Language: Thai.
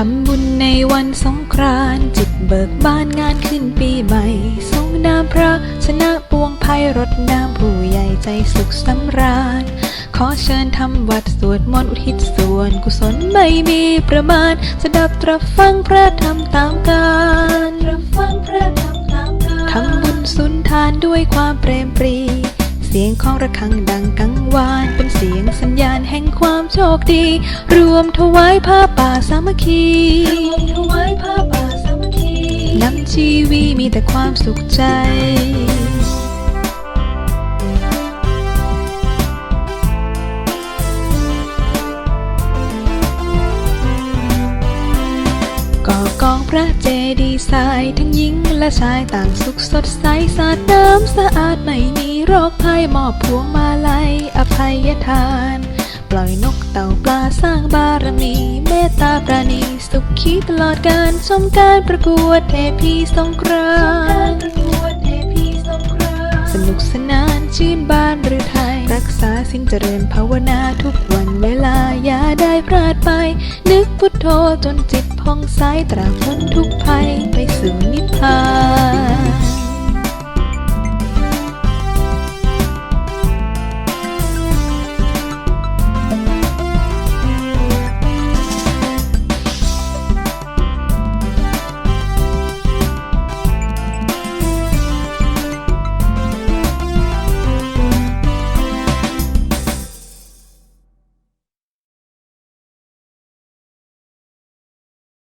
ทำบุญในวันสงกรานต์จิตเบิกบานงานขึ้นปีใหม่ทรงนามพระชนะปวงภัยรดน้ำผู้ใหญ่ใจสุขสำราญ ขอเชิญทำวัดสวดมนต์อุทิศส่วน กุศลไม่มีประมาณสดับตรับฟังพระธรรมตามกาลตรับฟังพระธรรมตามกาลทำบุญสุนทานด้วยความเปรมปรี สียงของระฆังดังกังวาน เป็นเสียงสัญญาณแห่งความโชคดี รวมถวายผ้าป่าสามัคคีรวมถวายผ้าป่าสามัคคีนำชีวีมีแต่ความสุขใจ พระเจดีย์ทรายทั้งหญิงและชายต่างสุขสดใสสาดน้ำสะอาดไม่มีโรคภัยมอบพวงมาลัยอภัยทาน ปล่อยนกเต่าปลาสร้างบารมี เมตตาปราณีสุขีตลอดการชมการประกวดเทพีสงกรานต์ ษาสินเจริญภาวนาทุกวันเวลาอย่าได้พลาดไป นึกพุทโธจนจิตพองใสตราบพ้นทุกภัยไปสู่นิพ